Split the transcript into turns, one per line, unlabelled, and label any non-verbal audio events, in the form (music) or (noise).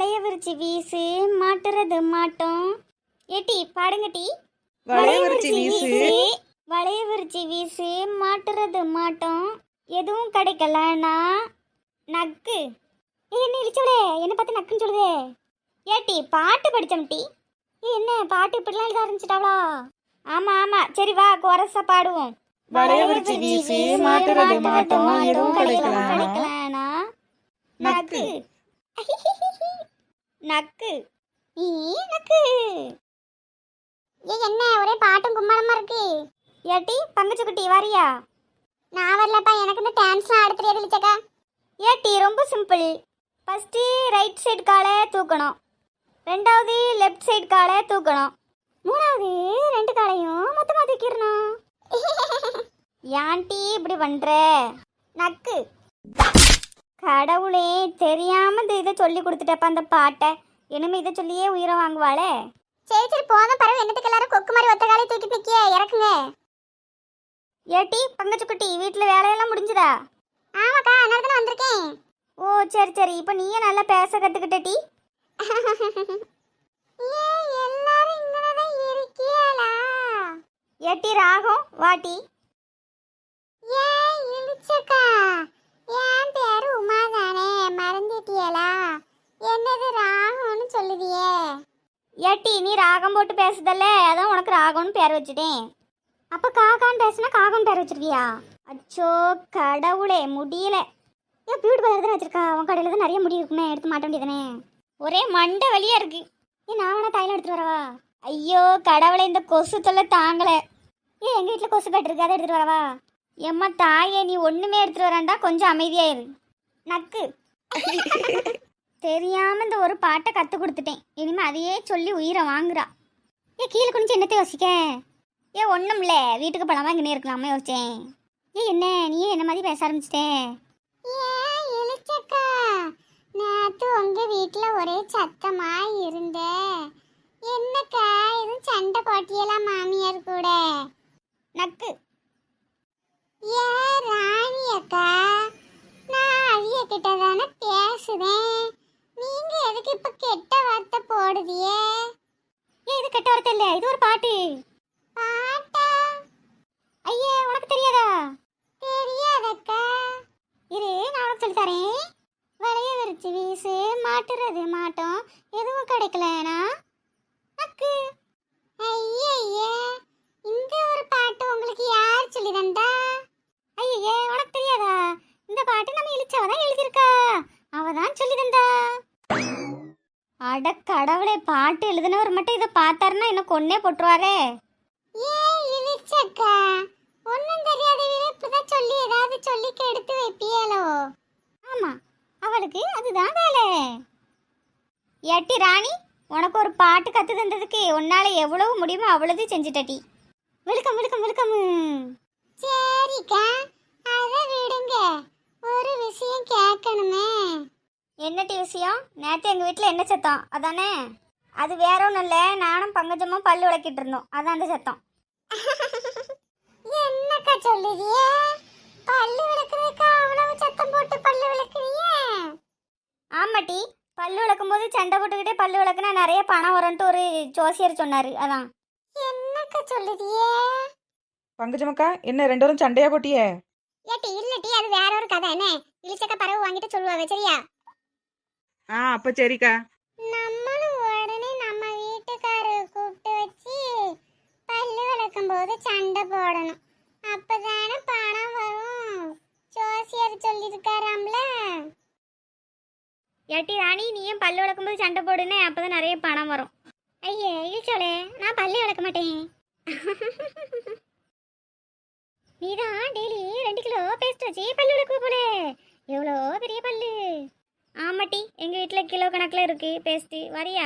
வளைய விரிச்சு வீசு மாட்டுறது மாட்டோம். ஏட்டி பாடுங்க டி.
வளைய விரிச்சு வீசு.
வளைய விரிச்சு வீசு மாட்டுறது மாட்டோம். எதுவும் கிடைக்கலனா நக்கு. என்ன இழிச்சவளே என்ன பார்த்து நக்குன்னு சொல்லுதே. ஏட்டி பாட்டு படித்தோம் டி. என்ன பாட்டு இப்படிலாம் எழுத ஆரம்பிச்சிட்டாவளா? ஆமா ஆமா. சரி வா குரச பாடுவோம்.
வளைய விரிச்சு வீசு, மாட்டுறது மாட்டோம், எதுவும் கிடைக்கலனா?
கிடைக்கலனா நக்கு. நக்கு. நீ நக்கு. ஏ என்ன? ஒரே பாட்டும் கும்மாளமா இருக்கு. ஏட்டி பங்குச்சு குட்டி வாரியா? நான் வரலப்பா எனக்கு இந்த டான்ஸ்லாம் ஆட தெரியாது இல்லச்சக்கா ஏட்டி ரொம்ப சிம்பிள் ஃபஸ்ட்டு ரைட் சைடு காலை தூக்கணும். ரெண்டாவது லெஃப்ட் சைடு காலை தூக்கணும். மூணாவது ரெண்டு காலையும் மொத்தமாக தூக்கிடணும். ஏன்டி இப்படி பண்ணுற நக்கு. கடவுளே தெரியாம இந்த இதை சொல்லி கொடுத்துட்டப்ப அந்த பாட்டை. இனிமே இதை சொல்லியே உயிரை வாங்குவாளே. சரி சரி போதும். பரவாயில்ல. என்னத்துக்கு எல்லாரும் கொக்கு மாதிரி ஒத்த காலை தூக்கி நிக்கிய? இறக்குங்க. ஏட்டி பங்கச்சு குட்டி வீட்டில் வேலையெல்லாம் முடிஞ்சுதா? ஆமாக்கா அதனால தான் வந்திருக்கேன். ஓ சரி சரி. இப்போ நீயே நல்லா பேச (laughs) எல்லாரும் இங்கதான் இருக்கியாளா ஏட்டி ராகம் வாட்டி ஏன் இழிச்சக்கா என் பேரு உமா தானே மறந்துட்டியலா என்னது ராகம்னு சொல்லுதியே ஏட்டி நீ ராகம் போட்டு பேசுதல்ல? அதான் உனக்கு ராகம்னு பேர் வச்சுட்டேன். அப்போ காகான்னு பேசுனா காகம் பேர் வச்சிருக்கியா அச்சோ கடவுளே முடியல. ஏன் பியூட்டி பார்லர் தானே வச்சிருக்கா? உன் கடையில் தான் நிறைய முடி இருக்குமே எடுத்து மாட்ட வேண்டியதானே ஒரே மண்டை வலியா இருக்கு. ஏ நான் வேணா தைலம் எடுத்துட்டு வரவா? ஐயோ கடவுளே இந்த கொசு தொல்லை தாங்கலை. ஏன் எங்கள் வீட்டில் கொசு கட்டு அதை எடுத்துட்டு வரவா? எம்மா தாயே நீ ஒன்றுமே எடுத்துட்டு வராண்டா கொஞ்சம் அமைதியாயிரு நக்கு. (laughs) தெரியாம இந்த ஒரு பாட்டை கத்து கொடுத்துட்டேன். இனிமே அதையே சொல்லி உயிரை வாங்குறா. ஏ கீழே குனிஞ்சு என்னத்தை யோசிக்க? ஏ ஒண்ணும் இல்ல வீட்டுக்கு பணமா இங்கே இருக்கலாமா யோசிச்சேன். ஏ என்ன? நீயே என்ன மாதிரி பேச ஆரம்பிச்சிட்டேன் நேத்து உங்க வீட்டுல ஒரே சத்தமா இருந்த. என்னக்கா? எதுவும் சண்டை போட்டியெல்லாம் மாமியார் கூட? நக்கு ஏ ராணி அக்கா நான் அவிய கிட்ட தானே பேசுதேன் நீங்க எதுக்கு இப்ப கெட்ட வார்த்தை போடுதியே வார்த்தை இல்ல இது ஒரு பாட்டு. பாட்டா? ஐயே உனக்கு தெரியாதா? தெரியாதக்கா. இரு நான் உனக்கு சொல்லி தரேன். வளைய விரிச்சு வீசு மாட்டுறது மாட்டோம். எதுவும் கிடைக்கலனா அக்கு ஐயே இந்த ஒரு பாட்டு உங்களுக்கு யார் சொல்லி தந்தா ஐயே உனக்கு தெரியாதா இந்த பாட்டு நம்ம இழிச்சவ தான் எழுதியிருக்கா அவ தான் சொல்லி தந்தா அட கடவுளே பாட்டு எழுதினவர் மட்டும் இதை பார்த்தாருன்னா இன்னும் கொன்னே போட்டுருவாரே? ஏ இழிச்சக்கா. ஒன்றும் தெரியாத இப்பதான் சொல்லி ஏதாவது சொல்லி கெடுத்து வைப்பியலோ ஆமா அவளுக்கு அதுதான் வேலை. ஏட்டி ராணி உனக்கு ஒரு பாட்டு கத்து தந்ததுக்கு உன்னால எவ்வளவு முடியுமோ அவ்வளவு செஞ்சுட்டடி விழுக்கம் விழுக்கம் விழுக்கம். சரிக்கா அத விடுங்க ஒரு விஷயம் கேட்கணுமே என்னட்டி விஷயம் நேற்று எங்கள் வீட்டில் என்ன சத்தம்? அதானே? அது வேற ஒன்றும் இல்லை. நானும் பங்கஜமும் பல்லு விளக்கிட்டு இருந்தோம். அதான் அந்த சத்தம். என்னக்கா சொல்லுதியே? பல்லு விளக்குறதுக்கு அவ்வளவு சத்தம் போட்டு பல்லு விளக்குறியே ஆமாட்டி. பல்லு விளக்கும் போது சண்டை போட்டுக்கிட்டே பல்லு விளக்குனா நிறைய பணம் வரும்ட்டு ஒரு ஜோசியர் சொன்னாரு. அதான். என்னக்கா சொல்லுதியே?
பங்கஜமக்கா என்ன ரெண்டு பேரும் சண்டையா போட்டியே?
ஏட்டி இல்லட்டி அது வேற ஒரு கதை. என்ன? இழிச்சக்க பறவை வாங்கிட்டு சொல்லுவாங்க சரியா?
ஆ அப்ப சரிக்கா.
நம்மளும் உடனே நம்ம வீட்டுக்காரரை கூப்பிட்டு வச்சு பல்லு விளக்கும் போது சண்டை போடணும். அப்பதானே பணம் வரும். ஜோசியர் சொல்லியிருக்காராம்ல. ஏட்டி ராணி நீயும் பல்லு விளக்கும் போது சண்டை போடுனே அப்பதான் நிறைய பணம் வரும். ஐயே இழிச்சோலே நான் பல்லு விளக்க மாட்டேன். (laughs) நீதான் டெய்லி ரெண்டு கிலோ பேஸ்ட் வச்சு பல்லு விளக்குவ போல. எவ்வளோ பெரிய பாட்டி எங்கள் வீட்டில் கிலோ கணக்கில் இருக்கு. பேஸ்ட்டு வரியா?